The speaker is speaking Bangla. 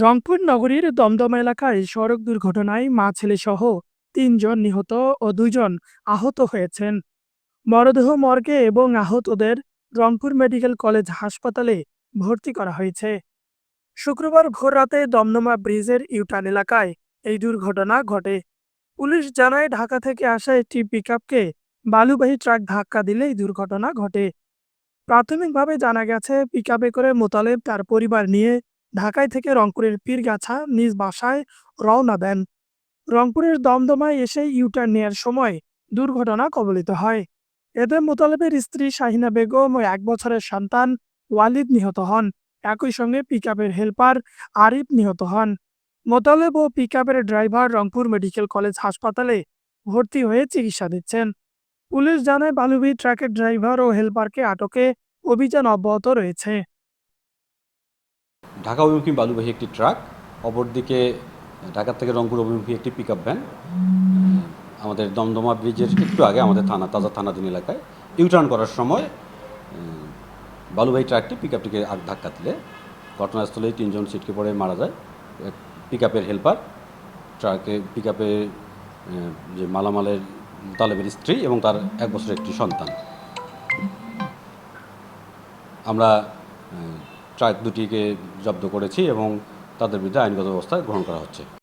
রংপুর নগরীর দমদম এলাকায় সড়ক দুর্ঘটনায় মা ছেলেসহ তিনজন নিহত ও দুইজন আহত হয়েছেন। মরদেহ মর্গে এবং আহতদের রংপুর মেডিকেল কলেজ হাসপাতালে ভর্তি করা হয়েছে। শুক্রবার ভোররাতে দমদমা ব্রিজের ইউটান এলাকায় এই দুর্ঘটনা ঘটে। পুলিশ জানায়, ঢাকা থেকে আসা একটি পিকআপকে বালুবাহী ট্রাক ধাক্কা দিলে এই দুর্ঘটনা ঘটে। প্রাথমিকভাবে জানা গেছে, পিকআপে করে মোতালেব তার পরিবার নিয়ে ঢাকায় থেকে রংপুরের পীরগাছা নিজ বাসায় রওনা দেন। রংপুরের দমদমায় এসে ইউটার্ন নেয়ার সময় দুর্ঘটনা কবলিত হয়। এতে মোতালেবের স্ত্রী শাহিনা বেগম ও এক বছরের সন্তান ওয়ালিদ নিহত হন। একই সঙ্গে পিকআপের হেলপার আরিফ নিহত হন। মোতালেব ও পিকআপের ড্রাইভার রংপুর মেডিকেল কলেজ হাসপাতালে ভর্তি হয়ে চিকিৎসা দিচ্ছেন। পুলিশ জানায় বালুবি ট্রাকের ড্রাইভার ও হেলপারকে আটকে অভিযান অব্যাহত রয়েছে। ঢাকা অভিমুখী বালুবাহী একটি ট্রাক, অপরদিকে ঢাকা থেকে রংপুর অভিমুখী একটি পিকআপ ভ্যান আমাদের দমদমা ব্রিজের একটু আগে আমাদের থানা, তাজা থানাধীন এলাকায় ইউটার্ন করার সময় বালুবাহী ট্রাকটি পিকআপটিকে ধাক্কা দিলে। ঘটনাস্থলেই তিনজন ছিটকে পড়ে, মারা যায়। পিক আপের হেল্পার ট্রাকে পিক পিকআপে যে মালামালের তালেবের স্ত্রী এবং তার এক বছরের একটি সন্তান। আমরা ট্রাক দুটিকে জব্দ করেছি এবং তাদের বিরুদ্ধে আইনগত ব্যবস্থা গ্রহণ করা হচ্ছে।